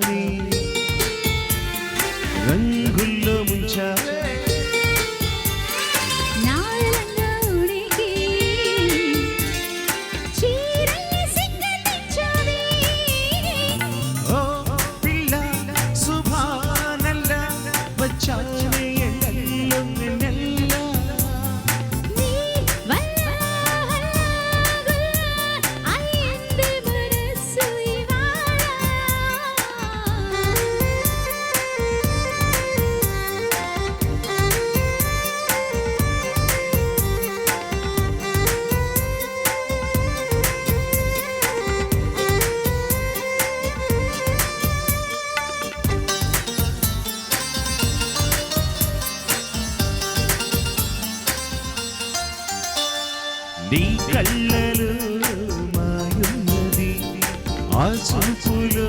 believe. నీ కళ్ళలో మాయున్నది. ఆ చూపులో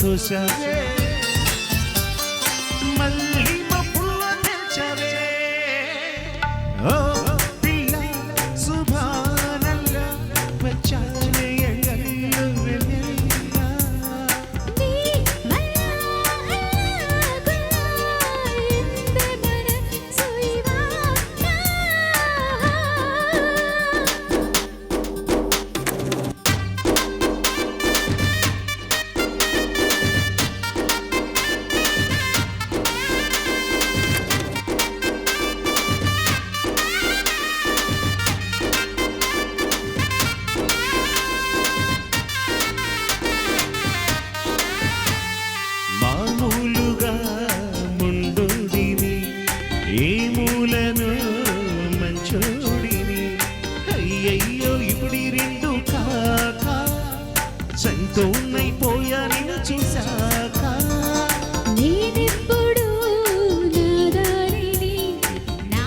തുശ മല്ലി ఏ మూలను మంచోడిని? అయ్యయ్యో ఇప్పుడు రెండు కాక సంతోన్నైపోయా నిన్ను చూశాక? నేనెప్పుడు నా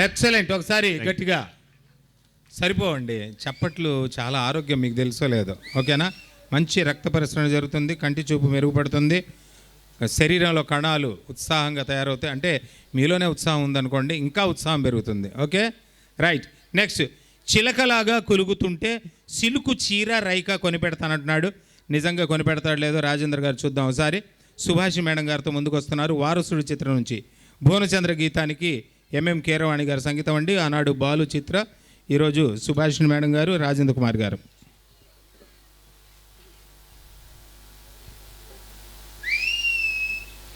ఎక్సలెంట్ ఒకసారి గట్టిగా. సరిపోవండి. చప్పట్లు చాలా ఆరోగ్యం మీకు తెలుసో లేదో. ఓకేనా? మంచి రక్త పరిశ్రమ జరుగుతుంది. కంటి చూపు మెరుగుపడుతుంది. శరీరంలో కణాలు ఉత్సాహంగా తయారవుతాయి. అంటే మీలోనే ఉత్సాహం ఉందనుకోండి ఇంకా ఉత్సాహం పెరుగుతుంది. ఓకే? రైట్ నెక్స్ట్ చిలకలాగా కులుగుతుంటే సిలుకు చీర రైక కొనిపెడతానంటున్నాడు. నిజంగా కొనిపెడతాడు లేదో రాజేంద్ర గారు చూద్దాం ఒకసారి. సుభాషి మేడం గారితో ముందుకు వస్తున్నారు. వారసుడు చిత్రం నుంచి. భువనచంద్ర గీతానికి ఎంఎం కీరవాణి గారు సంగీతం అండి. ఆనాడు బాలు చిత్ర. ఈరోజు సుభాషిణి మేడం గారు రాజేంద్ర కుమార్ గారు.